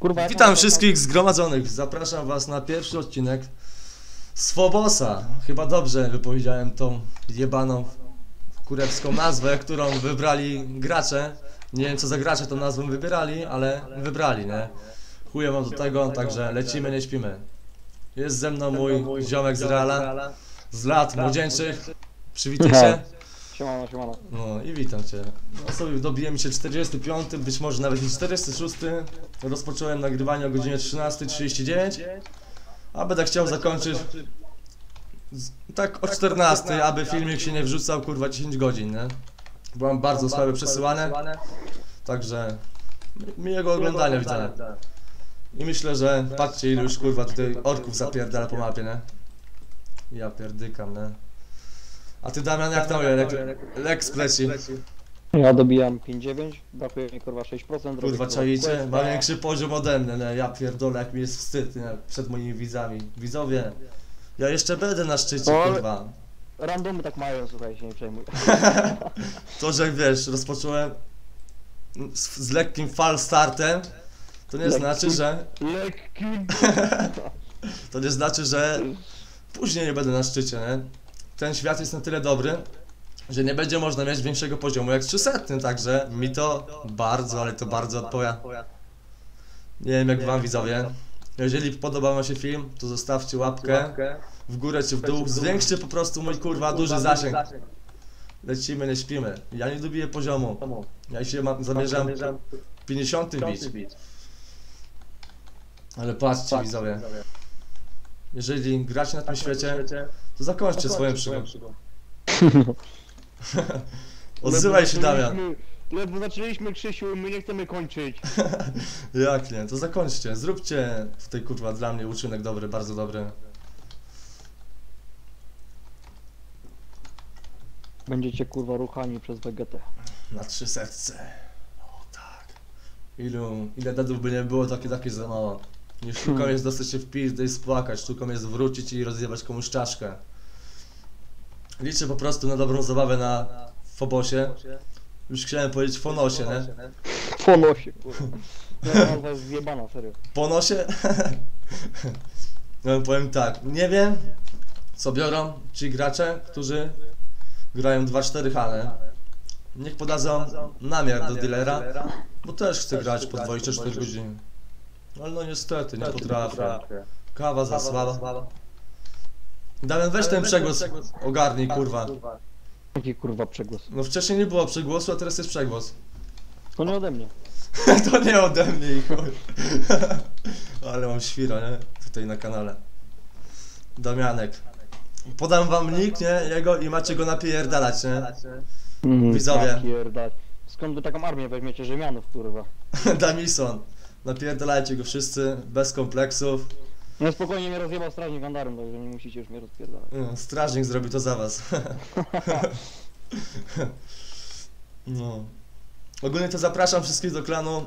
Kurwa, Witam wszystkich zgromadzonych. Zapraszam was na pierwszy odcinek z Fobosa. Chyba dobrze wypowiedziałem tą jebaną kurewską nazwę, którą wybrali gracze. Nie wiem co za gracze tą nazwę wybierali, ale wybrali, nie? Chuję mam do tego, także lecimy, nie śpimy. Jest ze mną mój ziomek z Reala, z lat młodzieńczych. Przywitaj się. Siemano, siemano. No i witam Cię. No sobie dobiłem się 45, być może nawet i 46. Rozpocząłem nagrywanie o godzinie 13.39, a będę chciał zakończyć z, tak o 14, aby filmik się nie wrzucał kurwa 10 godzin, nie? Byłam bardzo słabe przesyłane, także mi- miłego oglądania widzę. I myślę, że patrzcie ilu już kurwa tutaj orków zapierdala po mapie, nie? Ja pierdykam, nie? A ty Damian jak tam Lek, Lex pleci? Ja dobijam 5,9, brakuje mi kurwa 6%. robię, Kurwa questa. Ma większy poziom ode mnie, nie? Ja pierdolę jak mi jest wstyd, nie? Przed moimi widzami. Widzowie, ja jeszcze będę na szczycie, No, ale- kurwa. Randomy tak mają, słuchaj, się nie przejmuj. To, że wiesz, rozpocząłem z, z lekkim fal startem, to nie Lekkim? znaczy, że Lekki. to nie znaczy, że później nie będę na szczycie, nie? Ten świat jest na tyle dobry, że nie będzie można mieć większego poziomu jak 300, także mi to bardzo, ale to bardzo odpowiada. Nie wiem jak wam widzowie. Jeżeli podoba wam się film, to zostawcie łapkę w górę czy w dół. Zwiększcie po prostu mój kurwa duży zasięg. Lecimy, nie śpimy. Ja nie lubię poziomu. Ja się mam, zamierzam 50 bić. Ale patrzcie widzowie. Jeżeli gracie na tym świecie, to zakończcie swoją przygodę. Odzywaj się Damian. Ledwo zaczęliśmy Krzysiu, my nie chcemy kończyć. Jak nie? To zakończcie. Zróbcie w tej kurwa dla mnie uczynek dobry, bardzo dobry. Będziecie kurwa ruchani przez Vegetę. Na trzy serce. O tak. Ilu, ile dadów by nie było, takie takie za mało. Nie sztuką jest dostać się w pizdę i spłakać, sztuką jest wrócić i rozjebać komuś czaszkę. Liczę po prostu na dobrą zabawę na Fobosie. Już chciałem powiedzieć Fonosie, nie? Po nosie, kurwa. Nazwa jest zjebana, serio. Ponosie? No powiem tak, nie wiem co biorą ci gracze, którzy grają 2-4 hale. Niech podadzą namiar do dealera, bo też chcę grać po 24 godziny. Ale no niestety, nie potrafię. Kawa za słaba. Damian, weź ten przegłos, ogarnij kurwa. Jaki kurwa przegłos. No wcześniej nie było przegłosu, a teraz jest przegłos. To nie ode mnie. To nie ode mnie i chuj. Ale mam świra, nie? Tutaj na kanale. Damianek. Podam wam nick, nie? Jego i macie go napierdalać, nie? Mm, Widzowie. Skąd wy taką armię weźmiecie Rzymianów, kurwa? Damison. Napierdalajcie go wszyscy, bez kompleksów. No spokojnie mnie rozjebał strażnik Andarem, także nie musicie już mnie rozpierdalać. No, strażnik zrobi to za was. No. Ogólnie to zapraszam wszystkich do klanu.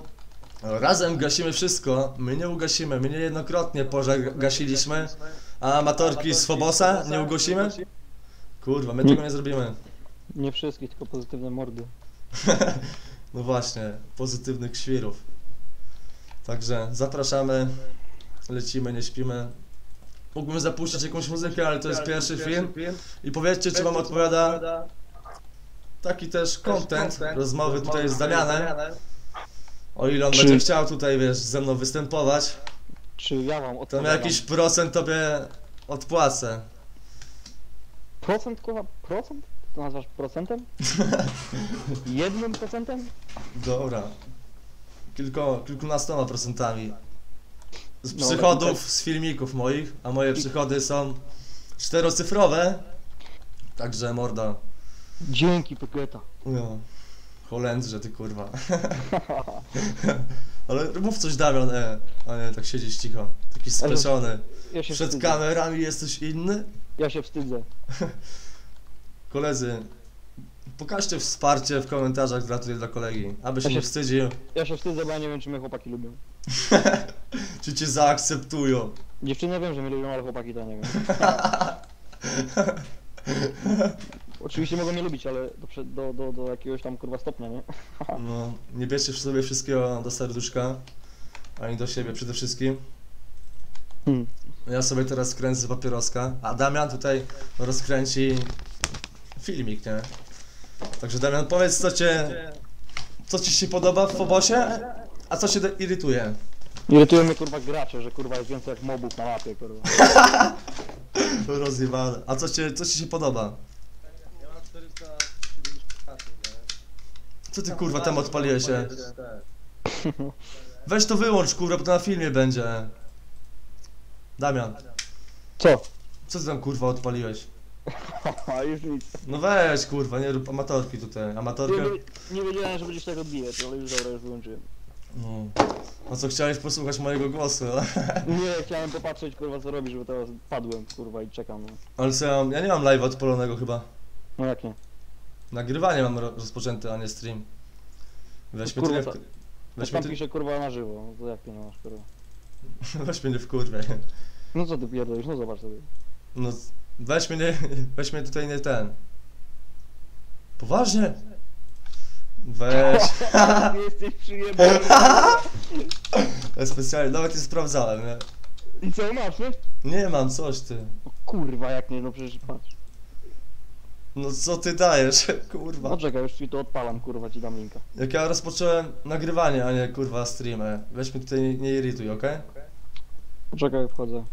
Razem gasimy wszystko. My nie ugasimy. My niejednokrotnie pożar gasiliśmy. A amatorki z Fobosa nie ugasimy? Kurwa, my tego nie zrobimy. Nie wszystkich, tylko pozytywne mordy. No właśnie, pozytywnych świrów. Także zapraszamy, lecimy, nie śpimy. Mógłbym zapuścić jakąś muzykę, ale to jest pierwszy film. I powiedzcie, czy wam odpowiada taki też content, rozmowy tutaj z Damianem. O ile on Czy- będzie chciał tutaj, wiesz, ze mną występować, Czy ja to odpowiadam? jakiś procent tobie odpłacę. Procent, kurwa? Procent? To nazywasz procentem? Jednym procentem? Dobra. Kilko, kilkunastoma procentami. Z Dobra, przychodów, z filmików moich, a moje przychody są czterocyfrowe. Także morda. Dzięki, Peketa. No. Holendrze, ty kurwa. Ale mów coś Damian, e. A nie, tak siedzisz cicho. Taki spieszony. Ja Przed wstydzę. kamerami jesteś inny? Ja się wstydzę. Koledzy, pokażcie wsparcie w komentarzach gratuluję dla kolegi. Aby się Ja nie się- wstydził, Ja się wstydzę, bo ja nie wiem, czy mnie chłopaki lubią. czy cię zaakceptują. Dziewczyny wiem, że mnie lubią, ale chłopaki to nie wiem. Oczywiście mogą mnie lubić, ale do, do, do, do jakiegoś tam kurwa stopnia, nie? No, nie bierzcie sobie wszystkiego do serduszka. ani do siebie przede wszystkim. Hmm. Ja sobie teraz kręcę papieroska, a Damian tutaj rozkręci filmik, nie? Także Damian, powiedz co cię, co ci się podoba w Fobosie, a co cię irytuje? Irytują mnie kurwa gracze, że kurwa jest więcej jak mobów na mapie kurwa. Rozjebane. A co, cię, co ci się podoba? Ja mam 470 Co ty kurwa tam odpaliłeś się? Weź to wyłącz kurwa, bo to na filmie będzie. Damian, Co? co ty tam kurwa odpaliłeś? Haha, już nic. No weź kurwa, nie rób amatorki tutaj. Amatorkę. Nie, nie wiedziałem, że będziesz tak odbijać, ale już dobra, już wyłączyłem. No. A co chciałeś posłuchać mojego głosu? Nie, chciałem popatrzeć kurwa co robisz, bo teraz padłem kurwa i czekam. No, Ale co ja mam, ja nie mam live odpalonego chyba. no jak nie? Nagrywanie mam ro- rozpoczęte, a nie stream. Weź mnie tu Kurwa, nie w... Jak Weź mnie tam tu... pisze kurwa na żywo, no to jak nie masz kurwa. Weź mnie nie w kurwę. No co ty pierdolisz, no zobacz sobie. No, weź mnie nie... Weź mnie tutaj nie ten. Poważnie? Weź. Jesteś przyjemny. Ja specjalnie, nawet nie sprawdzałem, nie? I co masz, nie? Nie mam, coś ty. O kurwa, jak nie, no przecież patrz. No co ty dajesz, kurwa. No czekaj, już ci to odpalam, kurwa ci dam linka. Jak ja rozpocząłem nagrywanie, a nie kurwa streamę. Weź mnie tutaj nie, nie irytuj, okej? Poczekaj, wchodzę.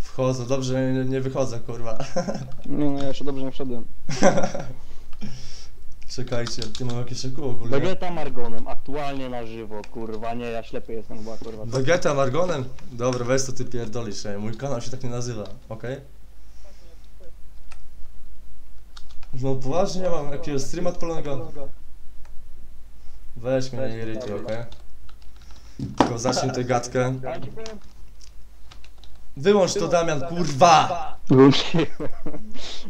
Wchodzę, dobrze nie, nie wychodzę, kurwa. Nie no, ja jeszcze dobrze nie wszedłem. Czekajcie, ty mam jakieś szyku ogólnie. Vegeta Margonem, aktualnie na żywo, kurwa, nie, ja ślepy jestem chyba, kurwa. Vegeta Margonem? Dobra, weź to ty pierdolisz, ej. mój kanał się tak nie nazywa, okej? No poważnie, mam jakiegoś streama odpalonego. Weź mnie nie irytuj, okej? Tylko zacznij tę gadkę. Ale ci powiem... Wyłącz to Damian, kurwa! Wyłączyłem.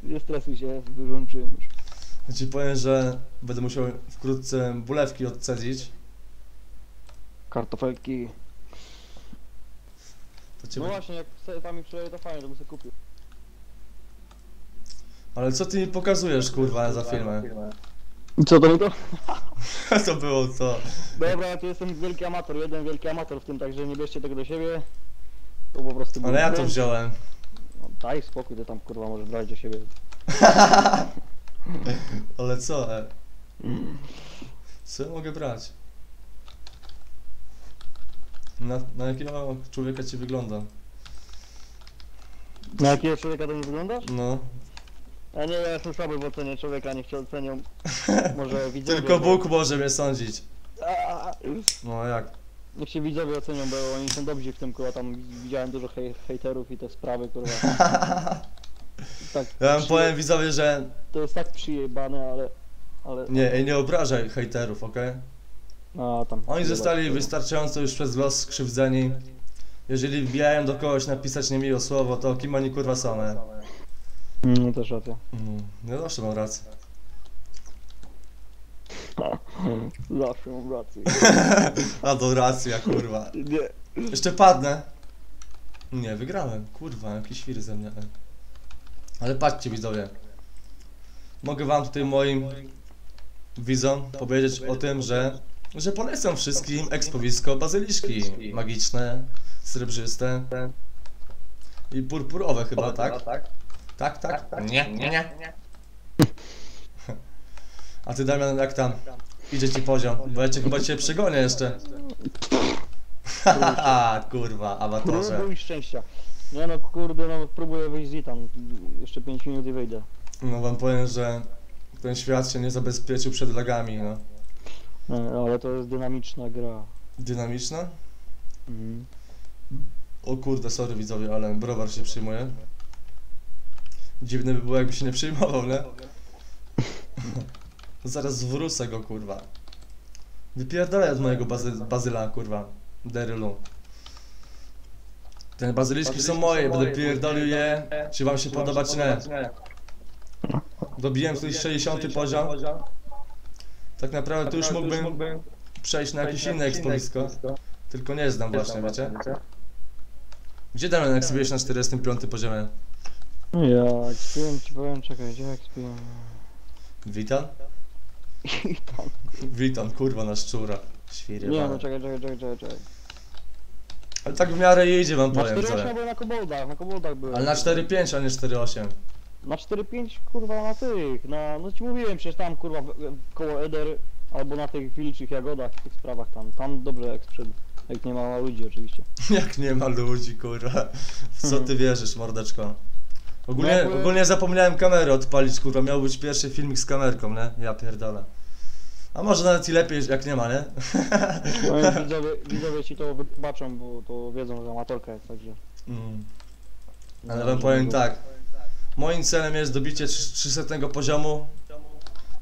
Nie stresuj się, wyłączyłem już. Ja ci powiem, że będę musiał wkrótce bulewki odcedzić. Kartofelki. To cię... No właśnie, jak sobie tam mi przyleje to fajnie, to bym sobie kupił. Ale co ty mi pokazujesz, kurwa, za filmę? I co to mi to? to było to. Dobra, ja tu jestem wielki amator, jeden wielki amator w tym, także nie bierzcie tego do siebie. To po prostu Ale ja to wziąłem. No, daj spokój, ty tam kurwa możesz brać do siebie. Ale co, e? Co ja mogę brać? Na, na jakiego człowieka ci wygląda? Na jakiego człowieka to nie wyglądasz? No. A nie, ja jestem słaby w ocenie człowieka, niech cię ocenią. Może widzowie. Tylko Bóg może mnie sądzić. No jak? Niech się widzowie ocenią, bo oni są dobrzy w tym, kurwa, tam widziałem dużo hej, hejterów i te sprawy, kurwa. Tak, Ja wam powiem widzowie, że To jest tak przyjebane, ale... ale... nie, ej, nie obrażaj hejterów, okej? A, tam. Oni zostali wystarczająco już przez los skrzywdzeni. Jeżeli wbijają do kogoś napisać niemiłe słowo, to kim oni kurwa są, e? No też racja. Mm, Ja zawsze mam rację. Zawsze mam rację. Adoracja, kurwa. Nie. Jeszcze padnę. Nie, wygrałem. Kurwa, jakiś świry ze mnie. e. Ale patrzcie widzowie. Mogę wam tutaj moim widzom powiedzieć o tym, że że polecam wszystkim ekspowisko bazyliszki magiczne, srebrzyste i purpurowe chyba, tak? Tak, tak? Nie, nie, nie. A ty Damian, jak tam? Idzie ci poziom, bo ja cię chyba cię przegonię jeszcze. Haha, kurwa, amatorze. Próbuj szczęścia. Nie no, kurde, no próbuję wyjść z Itan. Jeszcze 5 minut i wyjdę. No wam powiem, że ten świat się nie zabezpieczył przed lagami, no. No, ale to jest dynamiczna gra. Dynamiczna? Mhm. O kurde, sorry widzowie, ale browar się przyjmuje. Dziwne by było, jakby się nie przyjmował, nie? Zaraz zwrócę go, kurwa. Wypierdalaj od mojego bazy bazyla, kurwa. Derylu. Te bazyliszki są moje, będę pierdolił je. Czy wam się podoba, czy nie? Dobiłem tutaj 60 poziom. Tak naprawdę to już mógłbym przejść na jakieś inne ekspowisko. Tylko nie znam właśnie, wiecie? Gdzie Damian, jak sobie jest na 45 poziomie? No ja śpiłem ci powiem, czekaj, gdzie jak śpiłem? Witam? Witam, kurwa, na szczura. Świry, Nie no, czekaj, czekaj, czekaj, czekaj, czekaj. Ale tak w miarę idzie wam Na powiem, 4.8 co. byłem na koboldach, na koboldach byłem. Ale na 4.5, a nie 4.8. Na 4.5 kurwa na tych, na, no ci mówiłem przecież tam kurwa w, w, koło Eder albo na tych wilczych jagodach w tych sprawach tam, tam dobrze jak sprzedł. Jak nie ma ludzi oczywiście. Jak nie ma ludzi, kurwa. W co ty wierzysz, mordeczko? Ogólnie, No jakby- ogólnie zapomniałem kamerę odpalić, kurwa. Miał być pierwszy filmik z kamerką, nie? Ja pierdolę. A może nawet i lepiej, jak nie ma, nie? No widzowie, widzowie ci to wybaczą, bo to wiedzą, że amatorka jest, także... Mm. no, Ale wam żeby powiem było- tak. Moim celem jest dobicie 300 poziomu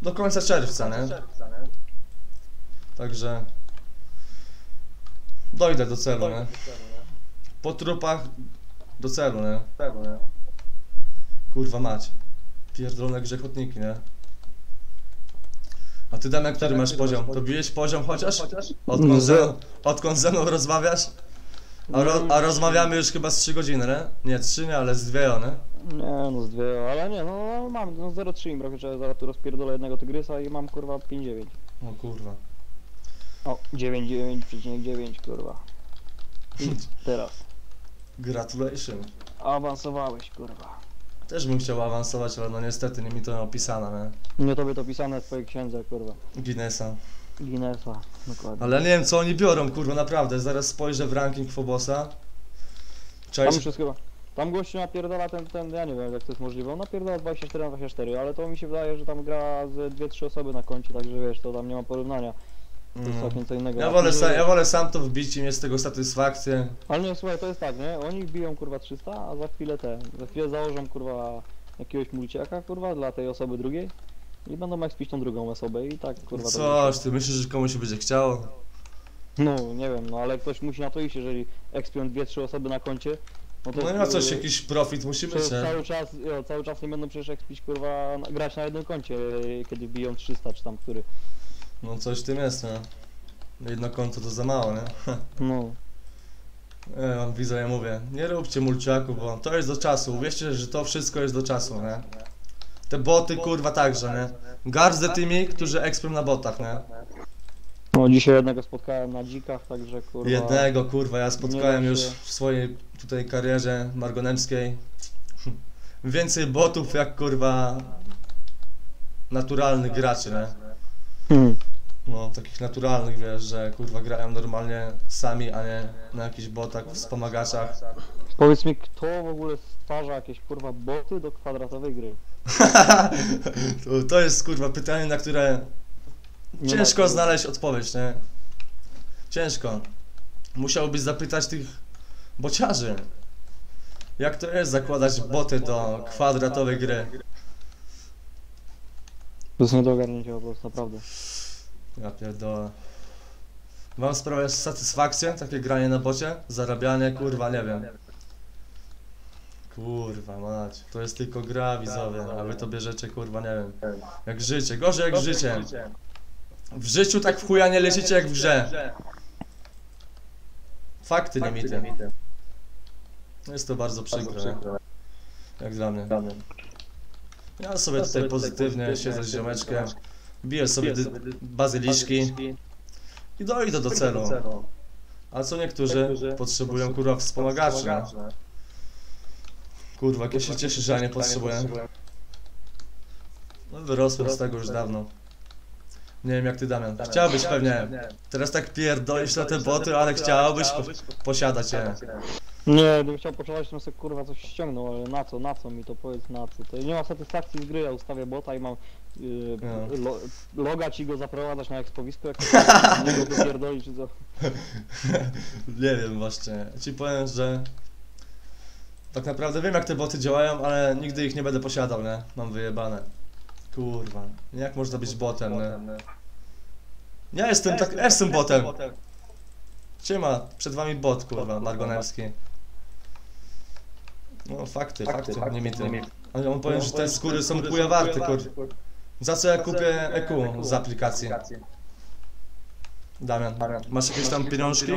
do końca czerwca, nie? Także dojdę do celu, nie? Po trupach do celu, nie? Kurwa mać. Pierdolone grzechotniki, nie? A ty Damian, który masz poziom? Dobiłeś poziom chociaż? Odkąd ze, odkąd ze mną rozmawiasz? A, ro, a rozmawiamy już chyba z 3 godziny, nie? Nie 3, nie, ale z 2, nie? Nie no z dwie, ale nie, no, no mam, no 0,3 im brakuje, że zaraz tu rozpierdolę jednego tygrysa i mam kurwa 5,9. O kurwa. O, 9,9,9 kurwa. I teraz. Gratulation. Awansowałeś kurwa. Też bym chciał awansować, ale no niestety nie mi to opisane, nie? Nie tobie to pisane w twojej księdze kurwa. Guinnessa. Guinnessa, dokładnie. Ale ja nie wiem co oni biorą, kurwa, naprawdę. Zaraz spojrzę w ranking Fobosa. Tam Cześć. już jest chyba. Tam gościu napierdala ten, ten, ja nie wiem jak to jest możliwe, on napierdala 24 na 24, ale to mi się wydaje, że tam gra z 2-3 osoby na koncie, także wiesz, to tam nie ma porównania. To jest całkiem co innego. Ja wolę, sam, ja wolę sam to wbić i mieć z tego satysfakcję. Ale nie, słuchaj, to jest tak, nie? Oni biją kurwa 300, a za chwilę te, za chwilę założą kurwa jakiegoś mulciaka kurwa dla tej osoby drugiej i będą expić tą drugą osobę i tak kurwa Coś, ty myślisz, że komuś się będzie chciało? No, nie wiem, no ale ktoś musi na to iść, jeżeli expią dwie, trzy osoby na koncie, no to No nie ma coś, jakiś profit musi być, cały czas, jo, cały czas nie będą przecież expić kurwa grać na jednym koncie, kiedy biją 300 czy tam który. No coś w tym jest, nie? Jedno konto to za mało, nie? No. Wam widzę, ja mówię, nie róbcie mulciaków, bo to jest do czasu. Uwierzcie, że to wszystko jest do czasu, nie? Te boty, kurwa, także, nie? Gardzę tymi, którzy expią na botach, nie? No dzisiaj jednego spotkałem na dzikach, także kurwa. Jednego, kurwa, ja spotkałem już w swojej tutaj karierze margonemskiej więcej botów jak, kurwa, naturalnych graczy, nie? Hmm. No, takich naturalnych, wiesz, że, kurwa, grają normalnie sami, a nie na jakichś botach, wspomagaczach. Powiedz mi, kto w ogóle stwarza jakieś kurwa boty do kwadratowej gry? to, to jest, kurwa, pytanie, na które Nie ciężko znaleźć odpowiedź, nie? Ciężko. Musiałbyś zapytać tych bociarzy. Jak to jest zakładać boty do kwadratowej gry? To jest nie do ogarnięcia po prostu, naprawdę. Ja pierdolę. Wam sprawia satysfakcję takie granie na bocie? Zarabianie? Kurwa, nie wiem. Kurwa mać, to jest tylko gra widzowie, a wy to bierzecie kurwa, nie wiem. Jak życie, gorzej jak życie. W życiu tak w chuja nie lecicie jak w grze. Fakty, nie mity. Jest to bardzo przykre, jak dla mnie. Ja sobie tutaj pozytywnie siedzę z ziomeczkiem, biję sobie bazyliszki i dojdę do celu. A co niektórzy potrzebują kurwa wspomagaczy. Kurwa, jak ja się cieszę, że ja nie potrzebuję. No wyrosłem z tego już dawno. Nie wiem jak ty Damian. Chciałbyś pewnie, teraz tak pierdolisz na te boty, ale chciałbyś po posiadać je. Nie, bym chciał poczekać, żebym sobie kurwa coś ściągnął, ale na co, na co mi to powiedz na co? To nie ma satysfakcji z gry, ja ustawię bota i mam yy, No. lo, logać i go zaprowadzać na ekspowisko, jak niego wypierdoli czy co? Nie wiem właśnie. Ci powiem, że tak naprawdę wiem jak te boty działają, ale nigdy ich nie będę posiadał, nie? Mam wyjebane. Kurwa. Jak można być botem, nie? Ja jestem tak, ja jestem botem. Siema, przed wami bot, kurwa, margonemski. No fakty, fakty, nie mi. Ale on powiem, że te skóry są chuja warte, kurwa. Za co ja kupię EQ z aplikacji? Damian, masz jakieś tam pieniążki?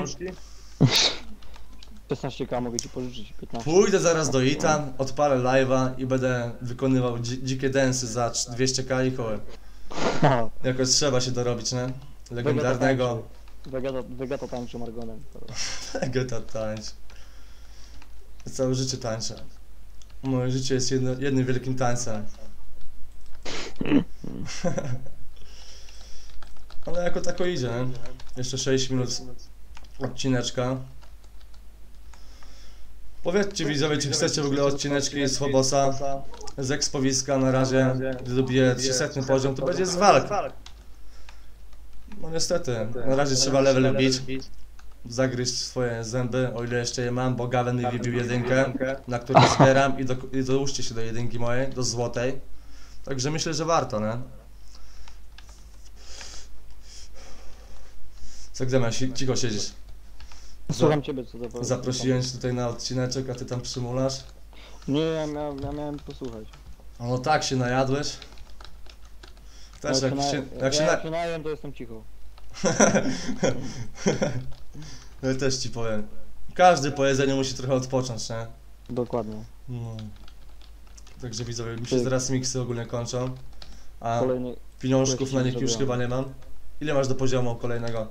16k mogę ci pożyczyć, 15. Pójdę zaraz do Itan, odpalę live'a i będę wykonywał dzi dzikie densy za 200k i kołem. Jakoś trzeba się dorobić, nie? Legendarnego Vegeta, Vegeta tańczy Margonem. Geta tańcz. Całe życie tańczę. Moje życie jest jedno, jednym wielkim tańcem. Ale jako tako idzie, nie? Jeszcze 6 minut odcineczka. Powiedzcie widzowie, czy chcecie w ogóle odcineczki z Fobosa, z Expowiska na razie, gdy dobiję 300 poziom, to będzie z walk. No niestety, na razie trzeba level bić, zagryźć swoje zęby, o ile jeszcze je mam, bo Gavin mi wybił jedynkę, na której zbieram i, do, i dołóżcie się do jedynki mojej, do złotej. Także myślę, że warto, nie? Co gdzie masz? Cicho siedzisz. Słucham ciebie, co to. Zaprosiłem cię tutaj na odcineczek, a ty tam przymulasz. Nie, ja miałem, ja miałem posłuchać. No tak się najadłeś. Też jak na, się, ja, jak się jak na... się najem, to jestem cicho. Ja też ci powiem. Każdy po jedzeniu musi trochę odpocząć, nie? Dokładnie. No. Także widzowie, mi się Ty- zaraz miksy ogólnie kończą. A Kolejny pieniążków na nich już chyba nie mam. Ile masz do poziomu kolejnego?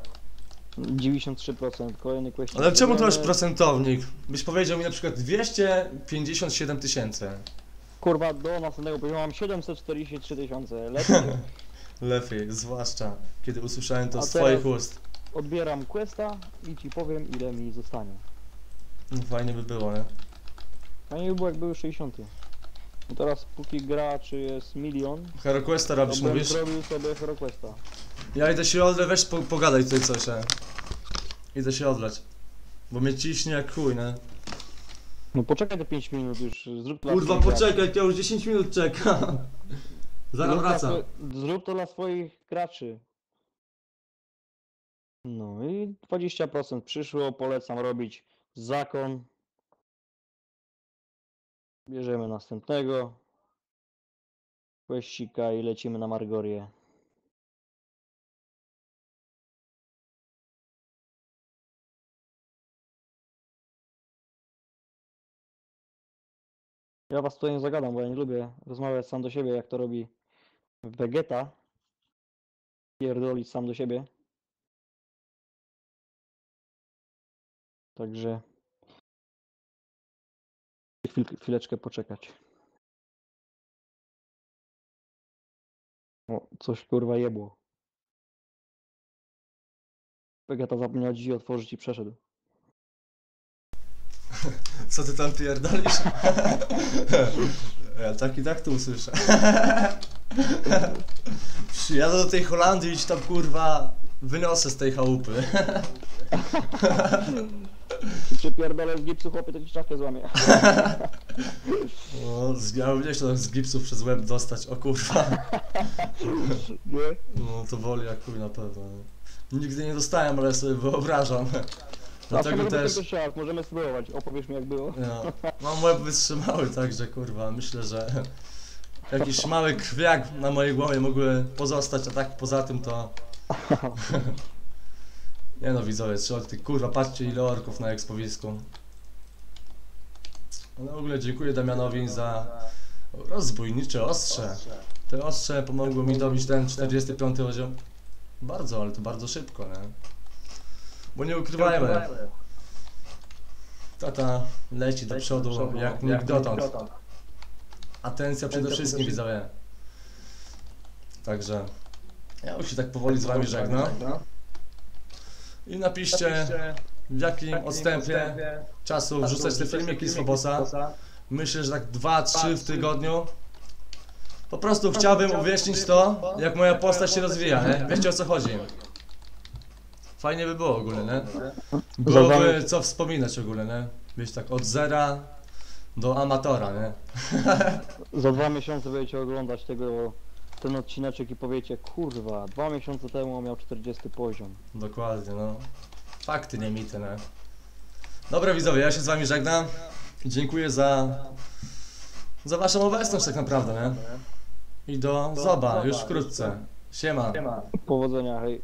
93%, kolejny question. Ale czemu to masz procentownik? Byś powiedział mi na przykład 257 tysięcy. Kurwa, do następnego poziomu mam 743 tysiące. Lepiej Lepiej, zwłaszcza kiedy usłyszałem to A z twoich ust. Odbieram questa i ci powiem ile mi zostanie. No, fajnie by było, nie? Fajnie by było jak były 60. No teraz póki gra czy jest milion, HeroQuesta to robisz, bym mówisz? zrobił sobie Hero Questa. Ja idę się odleć, weź po, pogadaj tutaj coś, e. Idę się odleć. Bo mnie ciśnie jak chuj, nie? No poczekaj te 5 minut już, zrób to dla Kurwa, swoich poczekaj, ja już 10 minut czekam. Zaraz Zrób, wracam. zrób to dla swoich graczy. No i 20% przyszło, polecam robić zakon. Bierzemy następnego. Questika i lecimy na Margorię. Ja was tutaj nie zagadam, bo ja nie lubię rozmawiać sam do siebie, jak to robi Vegeta. Pierdolić sam do siebie. Także... Chwil, chwileczkę poczekać. O, coś kurwa jebło. Vegeta zapomniał drzwi otworzyć i przeszedł. Co ty tam pierdolisz? Ja tak i tak to usłyszę. Przyjadę do tej Holandii i ci tam kurwa wyniosę z tej chałupy. Przypierdolę z gipsu chłopie, to ci czaszkę złamie. No, nie chciał z gipsów przez łeb dostać, o kurwa. Nie? No to woli jak chuj na pewno. Nigdy nie dostałem, ale sobie wyobrażam. Dlatego Dlatego też... Szans, możemy spróbować, opowiesz mi jak było. No, mam łeb wytrzymały, także kurwa, myślę, że jakiś mały krwiak na mojej głowie mógłby pozostać, a tak poza tym to... Nie no widzowie, trzeba ty kurwa, patrzcie ile orków na ekspowisku. Ale w ogóle dziękuję Damianowi za rozbójnicze ostrze. Te ostrze pomogło mi dobić ten 45 poziom. Bardzo, ale to bardzo szybko, nie? Bo nie ukrywajmy, tata leci do przodu jak nikt dotąd. Atencja przede wszystkim widzowie. Także ja już się tak powoli z wami żegnam. I napiszcie w jakim odstępie czasu wrzucać te filmiki z Fobosa. Myślę, że tak 2-3 w tygodniu. Po prostu chciałbym uwiecznić to, jak moja postać się rozwija, nie? Wiecie o co chodzi. Fajnie by było ogólnie, nie? Byłoby co wspominać ogólnie, nie? Wiesz, tak od zera do amatora, nie? Za dwa miesiące będziecie oglądać tego, ten odcineczek i powiecie, kurwa, dwa miesiące temu miał 40 poziom. Dokładnie, no. Fakty, nie mity, nie? Dobra widzowie, ja się z wami żegnam. Dziękuję za... za waszą obecność tak naprawdę, nie? I do zoba, już wkrótce. Siema. Powodzenia, hej.